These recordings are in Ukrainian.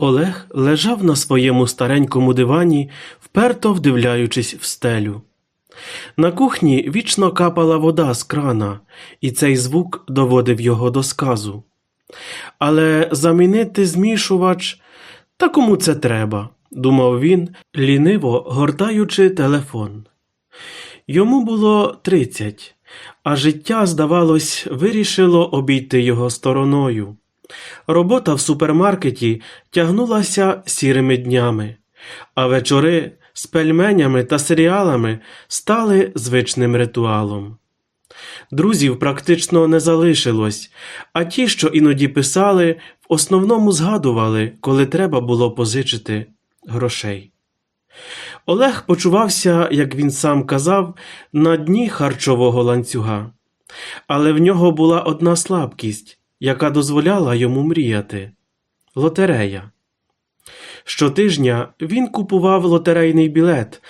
Олег лежав на своєму старенькому дивані, вперто вдивляючись в стелю. На кухні вічно капала вода з крана, і цей звук доводив його до сказу. Але замінити змішувач та кому це треба, думав він, ліниво гортаючи телефон. Йому було тридцять, а життя, здавалось, вирішило обійти його стороною. Робота в супермаркеті тягнулася сірими днями, а вечори з пельменями та серіалами стали звичним ритуалом. Друзів практично не залишилось, а ті, що іноді писали, в основному згадували, коли треба було позичити грошей. Олег почувався, як він сам казав, на дні харчового ланцюга. Але в нього була одна слабкість, яка дозволяла йому мріяти лотерея. Щотижня він купував лотерейний білет,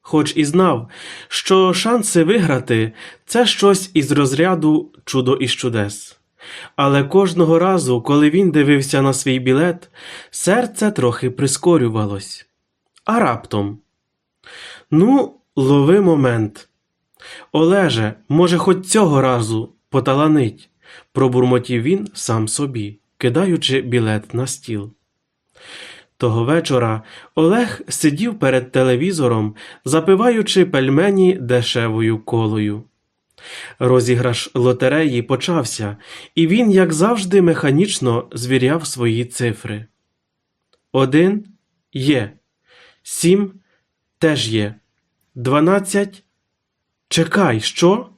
хоч і знав, що шанси виграти це щось із розряду чудо із чудес. Але кожного разу, коли він дивився на свій білет, серце трохи прискорювалось. А раптом. Ну, лови момент. Олеже, може, хоч цього разу поталанить, пробурмотів він сам собі, кидаючи білет на стіл. Того вечора Олег сидів перед телевізором, запиваючи пельмені дешевою колою. Розіграш лотереї почався, і він, як завжди, механічно звіряв свої цифри. Один є, сім теж є, дванадцять. Чекай, що?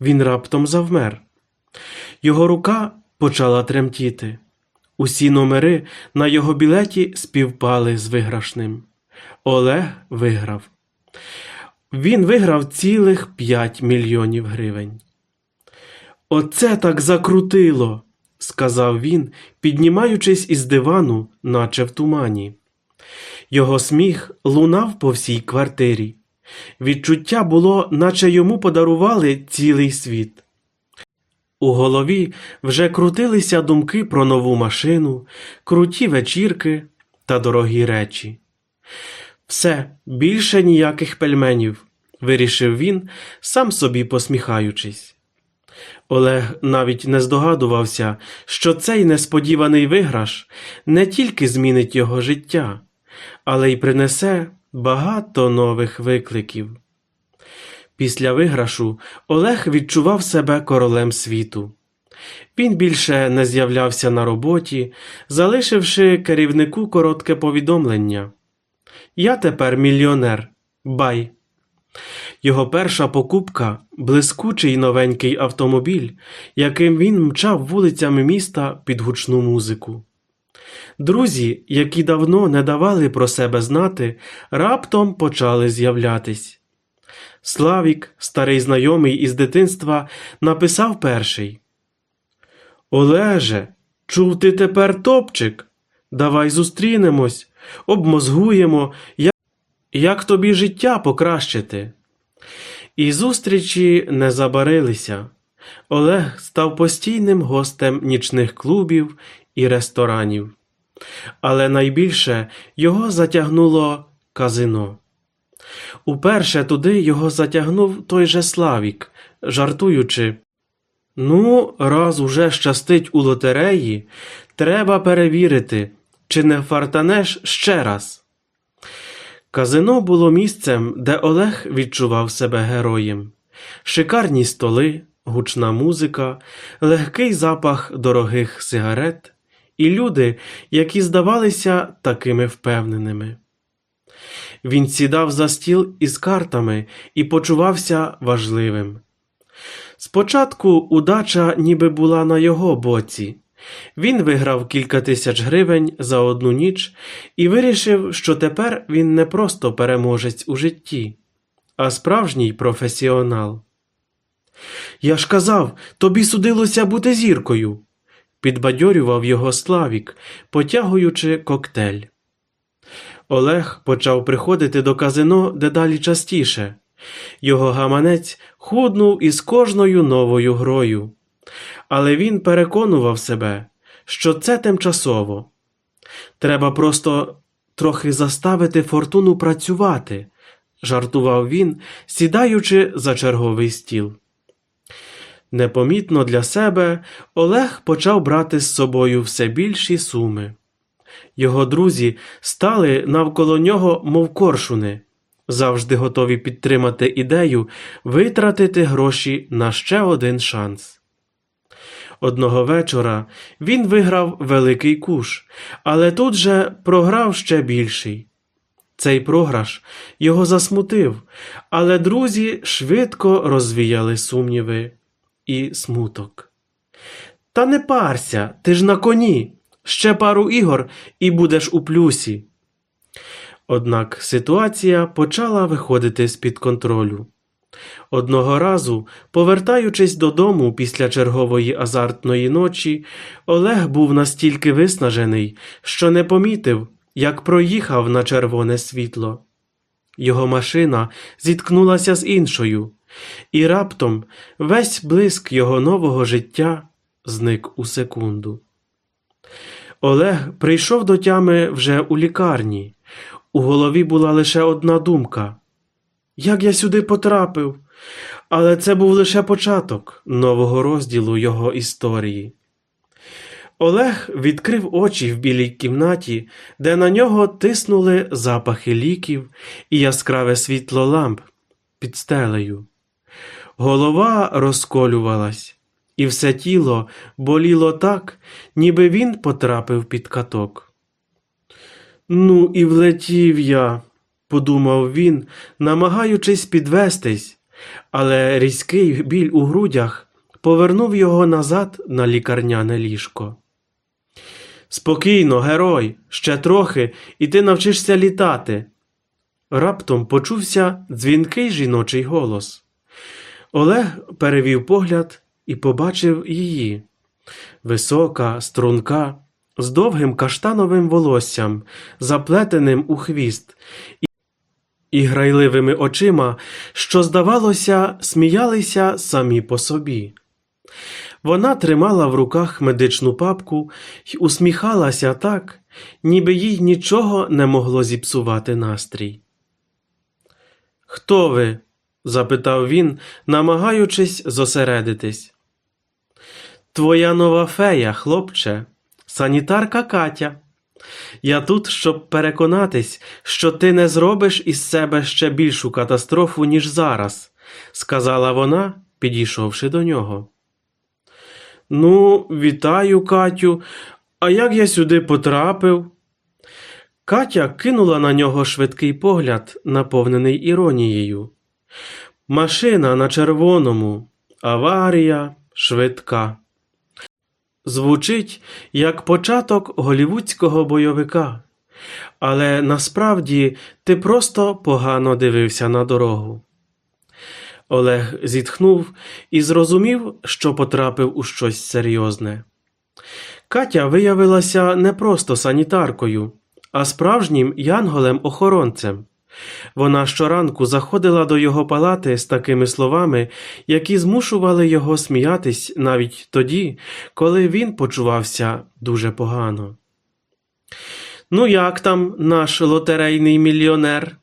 Він раптом завмер. Його рука почала тремтіти. Усі номери на його білеті співпали з виграшним. Олег виграв. Він виграв цілих 5 мільйонів гривень. Оце так закрутило, сказав він, піднімаючись із дивану, наче в тумані. Його сміх лунав по всій квартирі. Відчуття було, наче йому подарували цілий світ. У голові вже крутилися думки про нову машину, круті вечірки та дорогі речі. Все, більше ніяких пельменів, вирішив він, сам собі посміхаючись. Олег навіть не здогадувався, що цей несподіваний виграш не тільки змінить його життя, але й принесе багато нових викликів. Після виграшу Олег відчував себе королем світу. Він більше не з'являвся на роботі, залишивши керівнику коротке повідомлення. Я тепер мільйонер. Бай. Його перша покупка блискучий новенький автомобіль, яким він мчав вулицями міста під гучну музику. Друзі, які давно не давали про себе знати, раптом почали з'являтись. Славік, старий знайомий із дитинства, написав перший. Олеже, чув ти тепер топчик? Давай зустрінемось, обмозгуємо, як, як тобі життя покращити. І зустрічі не забарилися. Олег став постійним гостем нічних клубів і ресторанів. Але найбільше його затягнуло казино. Уперше туди його затягнув той же Славік, жартуючи. Ну, раз уже щастить у лотереї, треба перевірити, чи не фартанеш ще раз. Казино було місцем, де Олег відчував себе героєм. Шикарні столи, гучна музика, легкий запах дорогих сигарет і люди, які здавалися такими впевненими. Він сідав за стіл із картами і почувався важливим. Спочатку удача ніби була на його боці. Він виграв кілька тисяч гривень за одну ніч і вирішив, що тепер він не просто переможець у житті, а справжній професіонал. Я ж казав, тобі судилося бути зіркою, підбадьорював його Славік, потягуючи коктейль. Олег почав приходити до казино дедалі частіше. Його гаманець худнув із кожною новою грою. Але він переконував себе, що це тимчасово. Треба просто трохи заставити фортуну працювати, жартував він, сідаючи за черговий стіл. Непомітно для себе Олег почав брати з собою все більші суми. Його друзі стали навколо нього, мов коршуни, завжди готові підтримати ідею витратити гроші на ще один шанс. Одного вечора він виграв великий куш, але тут же програв ще більший. Цей програш його засмутив, але друзі швидко розвіяли сумніви і смуток. Та не парся, ти ж на коні. Ще пару ігор і будеш у плюсі. Однак ситуація почала виходити з-під контролю. Одного разу, повертаючись додому після чергової азартної ночі, Олег був настільки виснажений, що не помітив, як проїхав на червоне світло. Його машина зіткнулася з іншою, і раптом весь блиск його нового життя зник у секунду. Олег прийшов до тями вже у лікарні. У голові була лише одна думка як я сюди потрапив? Але це був лише початок нового розділу його історії. Олег відкрив очі в білій кімнаті, де на нього тиснули запахи ліків і яскраве світло ламп під стелею. Голова розколювалась, і все тіло боліло так, ніби він потрапив під каток. Ну, і влетів я, подумав він, намагаючись підвестись, але різкий біль у грудях повернув його назад на лікарняне ліжко. Спокійно, герой, ще трохи, і ти навчишся літати. Раптом почувся дзвінкий жіночий голос. Олег перевів погляд і побачив її. Висока, струнка, з довгим каштановим волоссям, заплетеним у хвіст, і- і грайливими очима, що, здавалося, сміялися самі по собі. Вона тримала в руках медичну папку й усміхалася так, ніби їй нічого не могло зіпсувати настрій. Хто ви? запитав він, намагаючись зосередитись. Твоя нова фея, хлопче, санітарка Катя. Я тут, щоб переконатись, що ти не зробиш із себе ще більшу катастрофу, ніж зараз, сказала вона, підійшовши до нього. Ну, вітаю, Катю. А як я сюди потрапив? Катя кинула на нього швидкий погляд, наповнений іронією. Машина на червоному, аварія швидка. Звучить як початок голівудського бойовика, але насправді ти просто погано дивився на дорогу. Олег зітхнув і зрозумів, що потрапив у щось серйозне. Катя виявилася не просто санітаркою, а справжнім янголем-охоронцем. Вона щоранку заходила до його палати з такими словами, які змушували його сміятись навіть тоді, коли він почувався дуже погано. Ну, як там наш лотерейний мільйонер?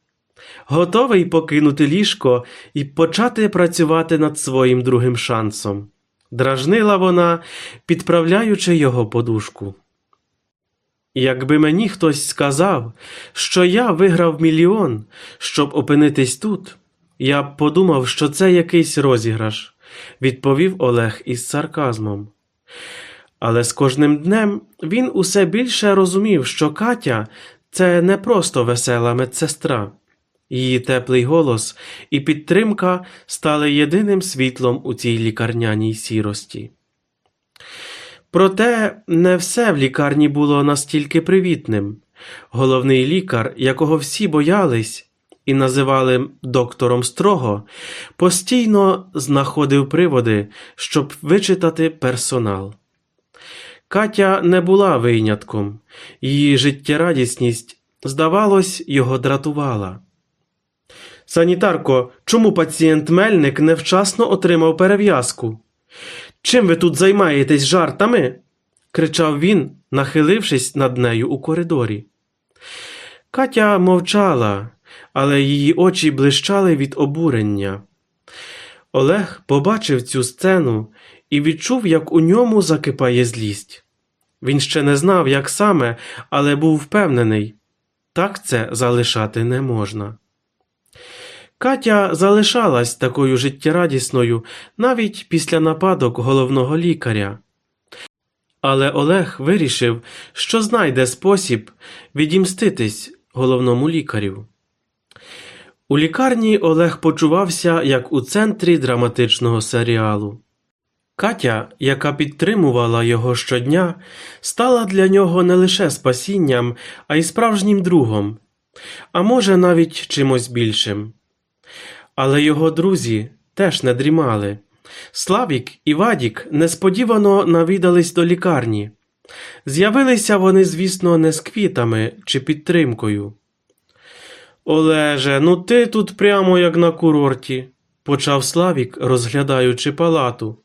Готовий покинути ліжко і почати працювати над своїм другим шансом. Дражнила вона, підправляючи його подушку. Якби мені хтось сказав, що я виграв мільйон, щоб опинитись тут, я б подумав, що це якийсь розіграш, відповів Олег із сарказмом. Але з кожним днем він усе більше розумів, що Катя це не просто весела медсестра. Її теплий голос і підтримка стали єдиним світлом у цій лікарняній сірості. Проте не все в лікарні було настільки привітним. Головний лікар, якого всі боялись і називали доктором строго, постійно знаходив приводи, щоб вичитати персонал. Катя не була винятком, її життєрадісність, здавалось, його дратувала. Санітарко, чому пацієнт Мельник невчасно отримав перев'язку? Чим ви тут займаєтесь жартами? кричав він, нахилившись над нею у коридорі. Катя мовчала, але її очі блищали від обурення. Олег побачив цю сцену і відчув, як у ньому закипає злість. Він ще не знав, як саме, але був впевнений так це залишати не можна. Катя залишалась такою життєрадісною навіть після нападок головного лікаря. Але Олег вирішив, що знайде спосіб відімститись головному лікарю. У лікарні Олег почувався як у центрі драматичного серіалу. Катя, яка підтримувала його щодня, стала для нього не лише спасінням, а й справжнім другом, а може навіть чимось більшим. Але його друзі теж не дрімали. Славік і Вадік несподівано навідались до лікарні. З'явилися вони, звісно, не з квітами чи підтримкою. Олеже, ну ти тут прямо як на курорті, почав Славік, розглядаючи палату.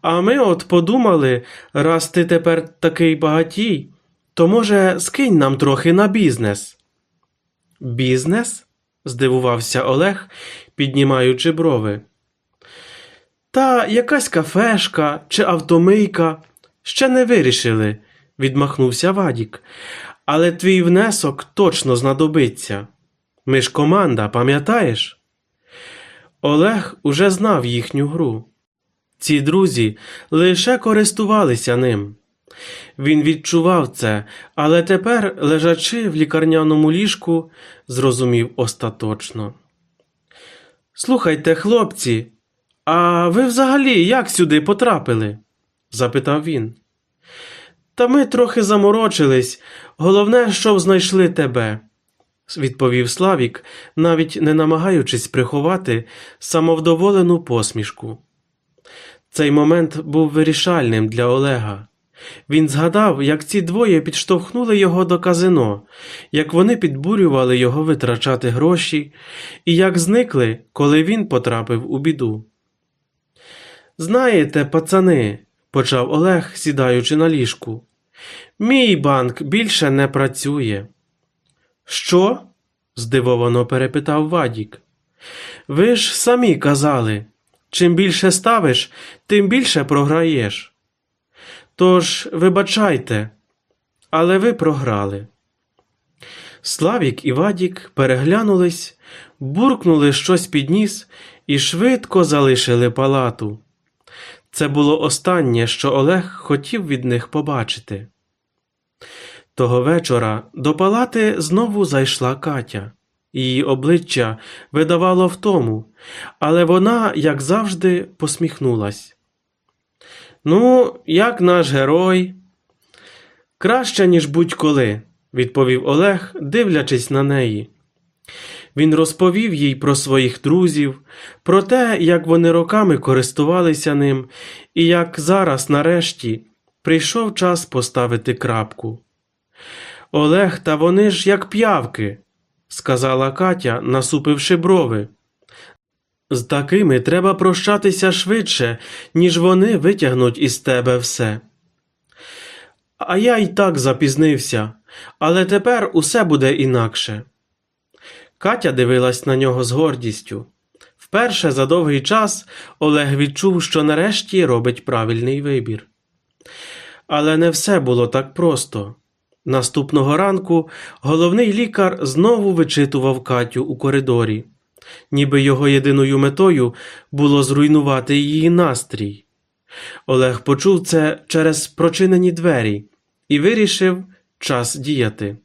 А ми от подумали, раз ти тепер такий багатій, то може скинь нам трохи на бізнес. Бізнес? Здивувався Олег, піднімаючи брови. Та якась кафешка чи автомийка. Ще не вирішили, відмахнувся Вадік. Але твій внесок точно знадобиться. Ми ж команда, пам'ятаєш? Олег уже знав їхню гру. Ці друзі лише користувалися ним. Він відчував це, але тепер, лежачи в лікарняному ліжку, зрозумів остаточно. Слухайте, хлопці, а ви взагалі як сюди потрапили? запитав він. Та ми трохи заморочились. Головне, щоб знайшли тебе, відповів Славік, навіть не намагаючись приховати самовдоволену посмішку. Цей момент був вирішальним для Олега. Він згадав, як ці двоє підштовхнули його до казино, як вони підбурювали його витрачати гроші, і як зникли, коли він потрапив у біду. Знаєте, пацани, почав Олег, сідаючи на ліжку, мій банк більше не працює. Що? здивовано перепитав Вадік. Ви ж самі казали, чим більше ставиш, тим більше програєш. Тож, вибачайте, але ви програли. Славік і Вадік переглянулись, буркнули щось під ніс і швидко залишили палату. Це було останнє, що Олег хотів від них побачити. Того вечора до палати знову зайшла Катя. Її обличчя видавало втому, але вона, як завжди, посміхнулась. Ну, як наш герой? Краще, ніж будь-коли, відповів Олег, дивлячись на неї. Він розповів їй про своїх друзів, про те, як вони роками користувалися ним, і як зараз, нарешті, прийшов час поставити крапку. Олег, та вони ж як п'явки, сказала Катя, насупивши брови. З такими треба прощатися швидше, ніж вони витягнуть із тебе все. А я й так запізнився, але тепер усе буде інакше. Катя дивилась на нього з гордістю. Вперше за довгий час Олег відчув, що нарешті робить правильний вибір. Але не все було так просто. Наступного ранку головний лікар знову вичитував Катю у коридорі, ніби його єдиною метою було зруйнувати її настрій. Олег почув це через прочинені двері і вирішив час діяти.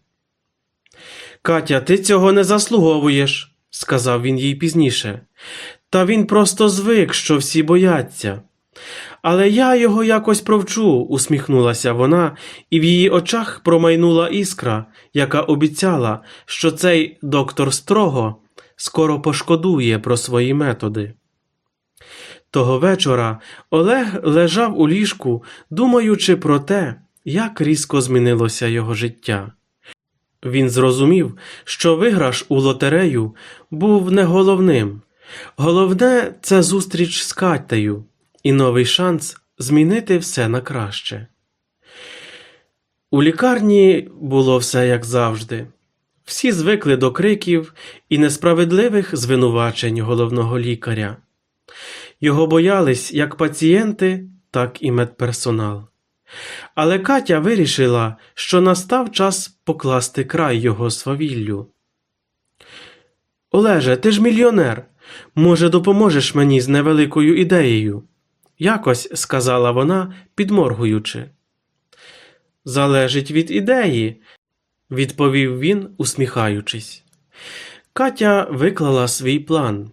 Катя, ти цього не заслуговуєш, сказав він їй пізніше. Та він просто звик, що всі бояться. Але я його якось провчу, усміхнулася вона, і в її очах промайнула іскра, яка обіцяла, що цей доктор строго скоро пошкодує про свої методи. Того вечора Олег лежав у ліжку, думаючи про те, як різко змінилося його життя. Він зрозумів, що виграш у лотерею був не головним. Головне це зустріч з Катею і новий шанс змінити все на краще. У лікарні було все як завжди. Всі звикли до криків і несправедливих звинувачень головного лікаря. Його боялись як пацієнти, так і медперсонал. Але Катя вирішила, що настав час покласти край його свавіллю. Олеже, ти ж мільйонер. Може, допоможеш мені з невеликою ідеєю? Якось сказала вона, підморгуючи. Залежить від ідеї, відповів він, усміхаючись. Катя виклала свій план.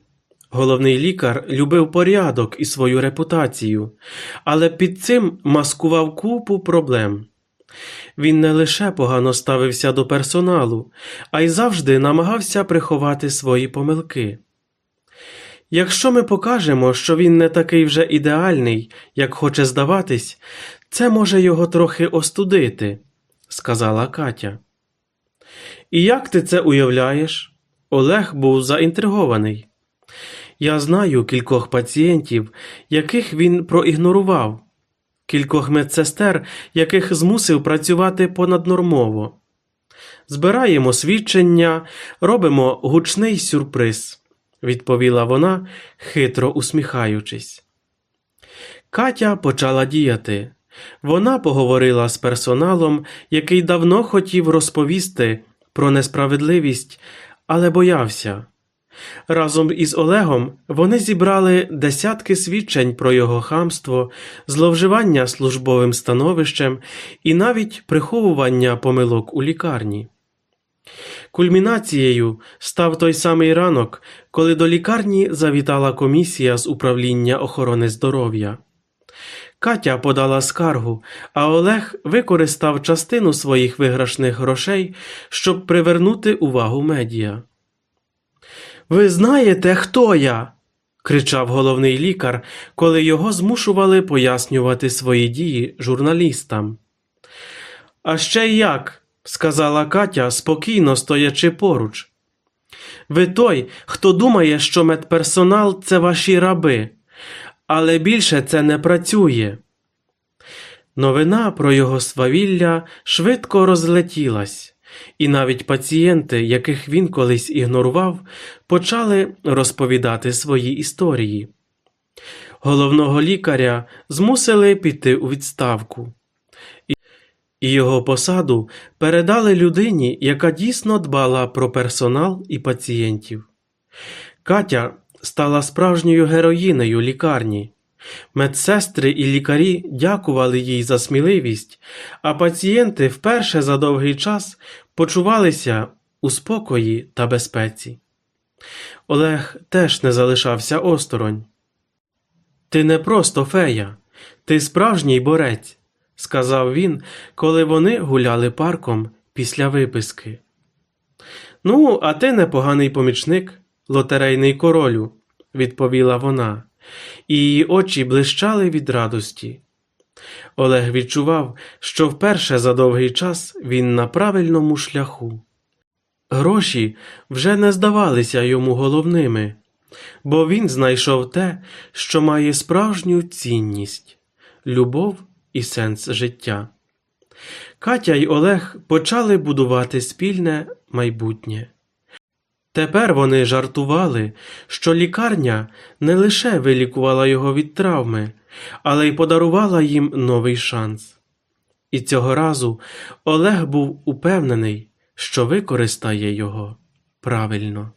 Головний лікар любив порядок і свою репутацію, але під цим маскував купу проблем. Він не лише погано ставився до персоналу, а й завжди намагався приховати свої помилки. Якщо ми покажемо, що він не такий вже ідеальний, як хоче здаватись, це може його трохи остудити, сказала Катя. І як ти це уявляєш? Олег був заінтригований. Я знаю кількох пацієнтів, яких він проігнорував, кількох медсестер, яких змусив працювати понаднормово. Збираємо свідчення, робимо гучний сюрприз, відповіла вона, хитро усміхаючись. Катя почала діяти. Вона поговорила з персоналом, який давно хотів розповісти про несправедливість, але боявся. Разом із Олегом вони зібрали десятки свідчень про його хамство, зловживання службовим становищем і навіть приховування помилок у лікарні. Кульмінацією став той самий ранок, коли до лікарні завітала комісія з управління охорони здоров'я. Катя подала скаргу, а Олег використав частину своїх виграшних грошей, щоб привернути увагу медіа. Ви знаєте, хто я? кричав головний лікар, коли його змушували пояснювати свої дії журналістам. А ще як, сказала Катя, спокійно стоячи поруч. Ви той, хто думає, що медперсонал це ваші раби, але більше це не працює. Новина про його свавілля швидко розлетілась, і навіть пацієнти, яких він колись ігнорував, почали розповідати свої історії. Головного лікаря змусили піти у відставку, і- його посаду передали людині, яка дійсно дбала про персонал і пацієнтів. Катя стала справжньою героїнею лікарні. Медсестри і лікарі дякували їй за сміливість, а пацієнти вперше за довгий час почувалися у спокої та безпеці. Олег теж не залишався осторонь. Ти не просто фея, ти справжній борець, сказав він, коли вони гуляли парком після виписки. Ну, а ти непоганий помічник, лотерейний королю, відповіла вона, і її очі блищали від радості. Олег відчував, що вперше за довгий час він на правильному шляху. Гроші вже не здавалися йому головними, бо він знайшов те, що має справжню цінність любов і сенс життя. Катя й Олег почали будувати спільне майбутнє. Тепер вони жартували, що лікарня не лише вилікувала його від травми, але й подарувала їм новий шанс. І цього разу Олег був упевнений, що використає його правильно.